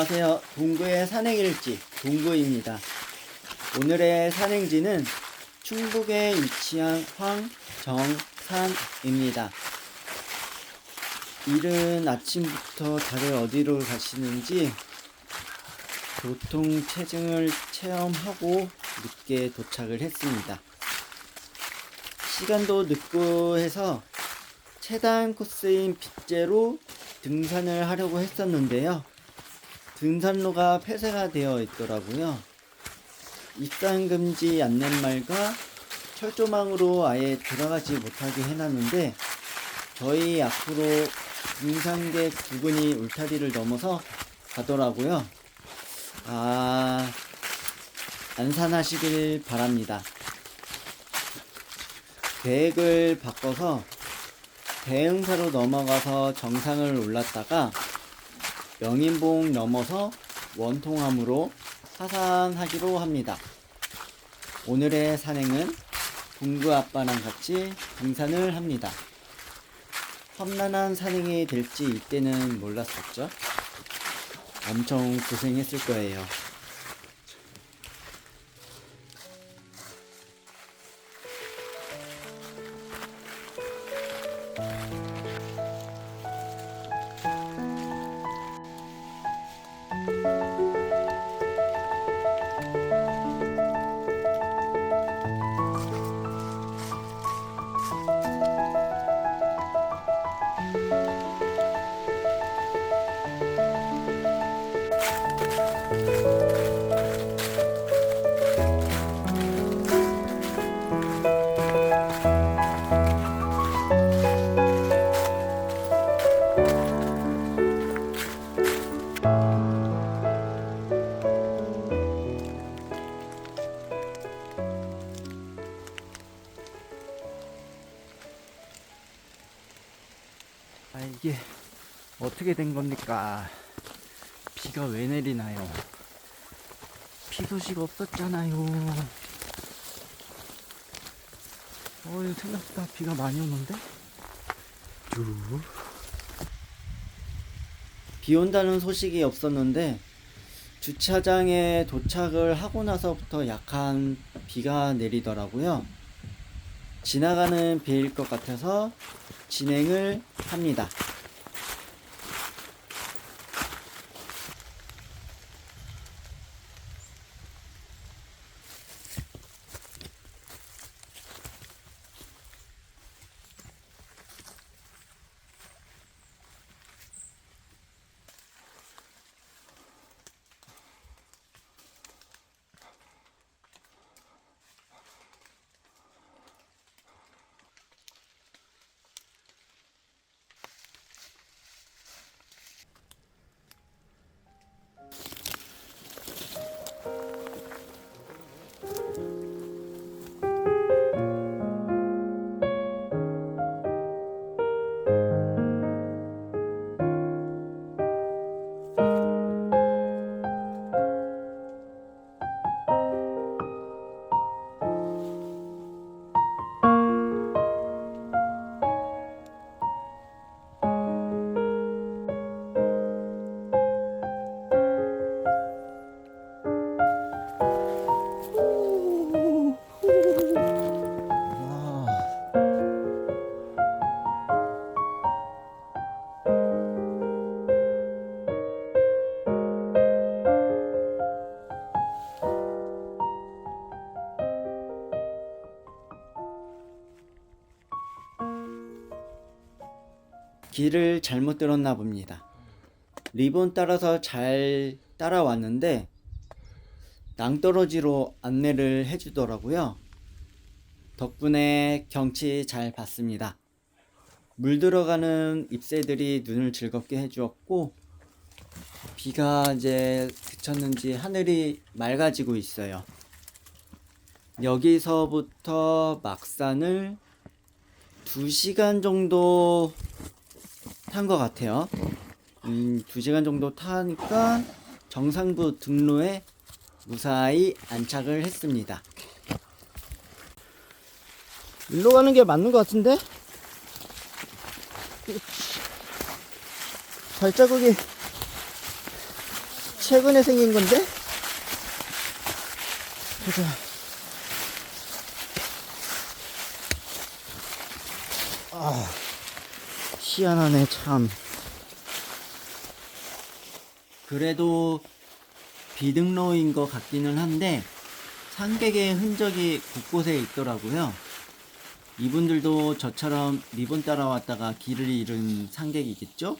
안녕하세요. 동구의 산행일지 동구입니다. 오늘의 산행지는 충북에 위치한 황정산입니다. 이른 아침부터 다들 어디로 가시는지 교통 체증을 체험하고 늦게 도착을 했습니다. 시간도 늦고 해서 최단 코스인 빗제로 등산을 하려고 했었는데요. 등산로가 폐쇄가 되어 있더라고요. 입산 금지 안내말과 철조망으로 아예 들어가지 못하게 해놨는데 저희 앞으로 등산객 두 분이 울타리를 넘어서 가더라고요. 아, 안산하시길 바랍니다. 계획을 바꿔서 대흥사로 넘어가서 정상을 올랐다가 명인봉 넘어서 원통함으로 하산하기로 합니다. 오늘의 산행은 동구 아빠랑 같이 등산을 합니다. 험난한 산행이 될지 이때는 몰랐었죠. 엄청 고생했을 거예요. 아 이게 어떻게 된 겁니까? 비가 왜 내리나요? 비 소식 없었잖아요. 어, 이거 생각보다 비가 많이 오는데? 쭉. 비 온다는 소식이 없었는데 주차장에 도착을 하고 나서부터 약한 비가 내리더라고요. 지나가는 비일 것 같아서 진행을 합니다. 길을 잘못 들었나 봅니다. 리본 따라서 잘 따라왔는데 낭떠러지로 안내를 해주더라고요. 덕분에 경치 잘 봤습니다. 물 들어가는 잎새들이 눈을 즐겁게 해주었고 비가 이제 그쳤는지 하늘이 맑아지고 있어요. 여기서부터 막산을 2시간 정도 탄 것 같아요. 음, 2시간 정도 타니까 정상부 등로에 무사히 안착을 했습니다. 일로 가는 게 맞는 것 같은데? 발자국이 최근에 생긴 건데? 보자. 아, 희한하네, 참. 그래도 비등로인 것 같기는 한데, 산객의 흔적이 곳곳에 있더라고요. 이분들도 저처럼 리본 따라왔다가 길을 잃은 산객이겠죠?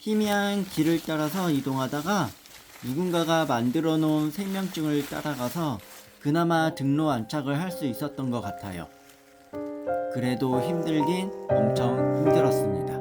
희미한 길을 따라서 이동하다가 누군가가 만들어 놓은 생명증을 따라가서 그나마 등로 안착을 할 수 있었던 것 같아요. 그래도 힘들긴 엄청 힘들었습니다.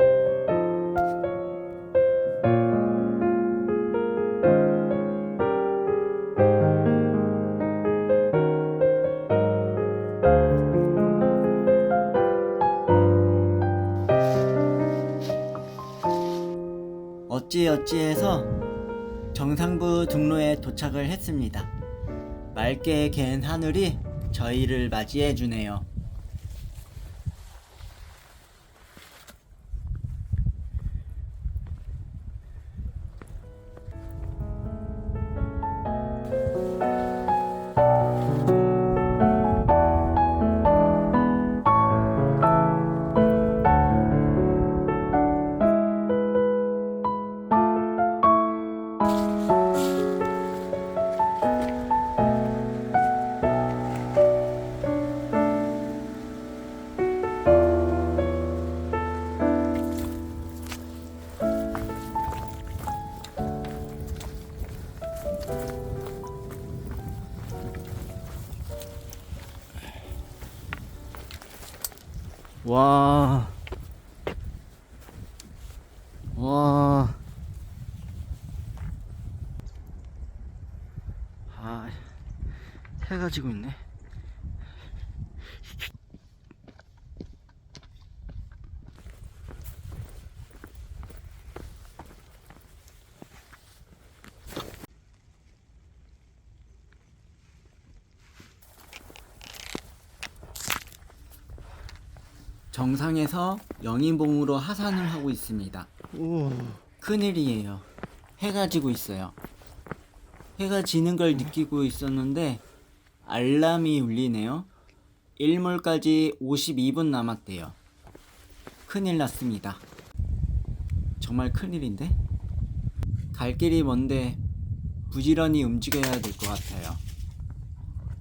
어찌어찌해서 정상부 등로에 도착을 했습니다. 맑게 갠 하늘이 저희를 맞이해 주네요. 와. 와. 아, 해가 지고 있네. 정상에서 영인봉으로 하산을 하고 있습니다. 큰일이에요. 해가 지고 있어요. 해가 지는 걸 느끼고 있었는데 알람이 울리네요. 일몰까지 52분 남았대요. 큰일 났습니다. 정말 큰일인데? 갈 길이 먼데 부지런히 움직여야 될 것 같아요.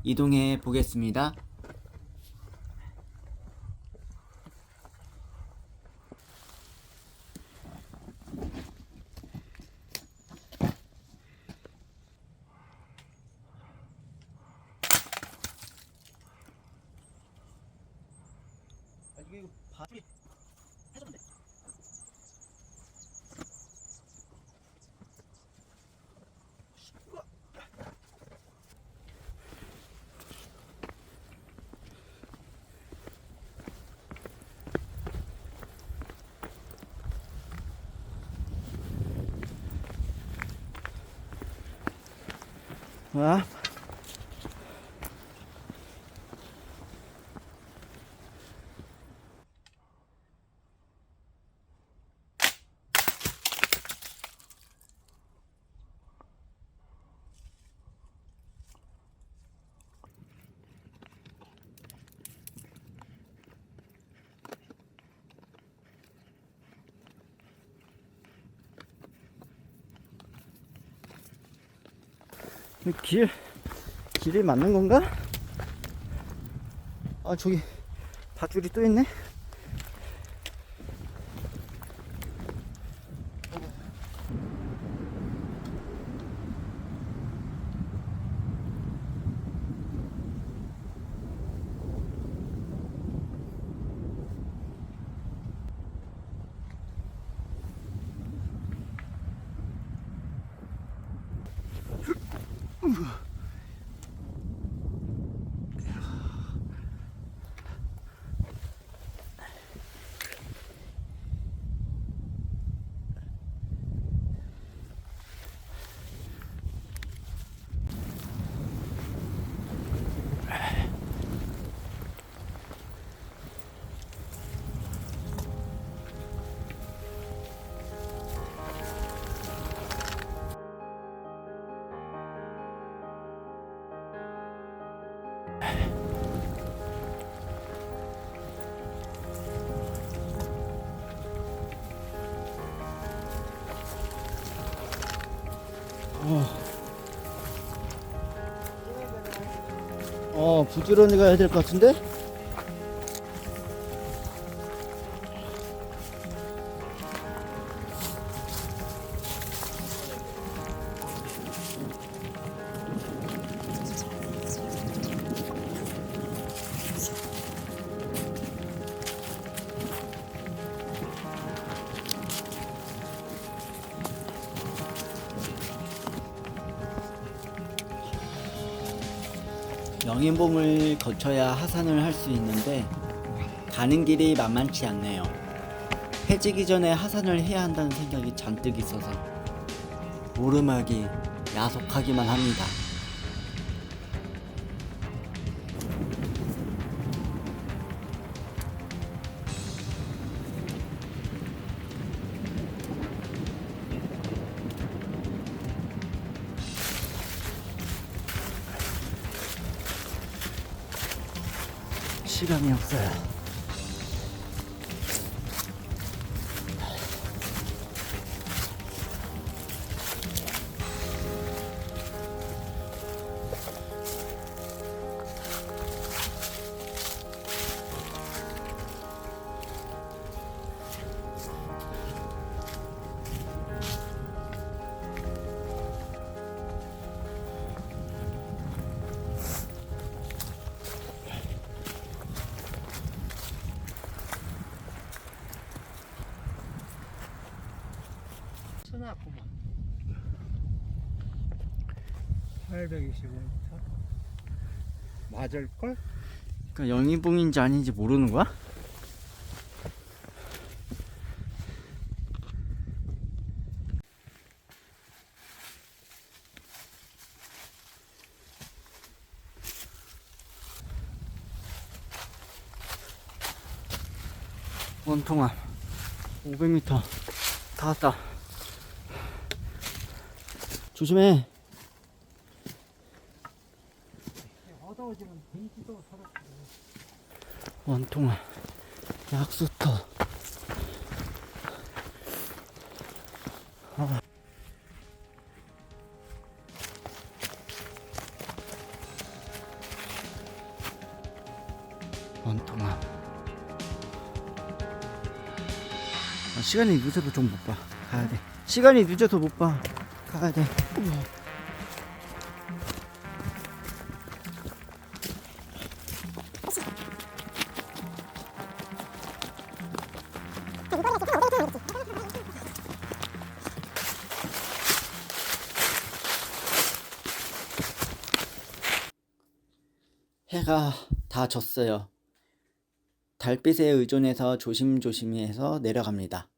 이동해 보겠습니다. 이거 바위 해줬는데. 와. 길 길이 맞는 건가? 아 저기 밧줄이 또 있네. 어, 부지런히 가야 될 것 같은데? 영인봉을 거쳐야 하산을 할 수 있는데 가는 길이 만만치 않네요. 해지기 전에 하산을 해야 한다는 생각이 잔뜩 있어서 오르막이 야속하기만 합니다. 시간이 825m 맞을걸? 그러니까 영인봉인지 아닌지 모르는 거야? 원통함 500m 다 왔다. 조심해 어두워지면 댕기도 서로 원통함 약수터 아. 원통함 아, 시간이 늦어도 좀 못 봐. 가야 돼. 시간이 늦어서 못 봐. 가야 돼. 우와. 해가 다 졌어요. 달빛에 의존해서 조심조심히 해서 내려갑니다.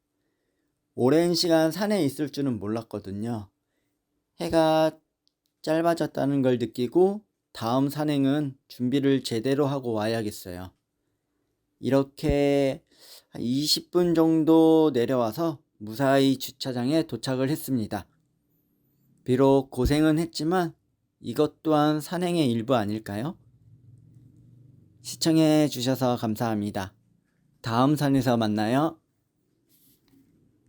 오랜 시간 산에 있을 줄은 몰랐거든요. 해가 짧아졌다는 걸 느끼고 다음 산행은 준비를 제대로 하고 와야겠어요. 이렇게 한 20분 정도 내려와서 무사히 주차장에 도착을 했습니다. 비록 고생은 했지만 이것 또한 산행의 일부 아닐까요? 시청해 주셔서 감사합니다. 다음 산에서 만나요.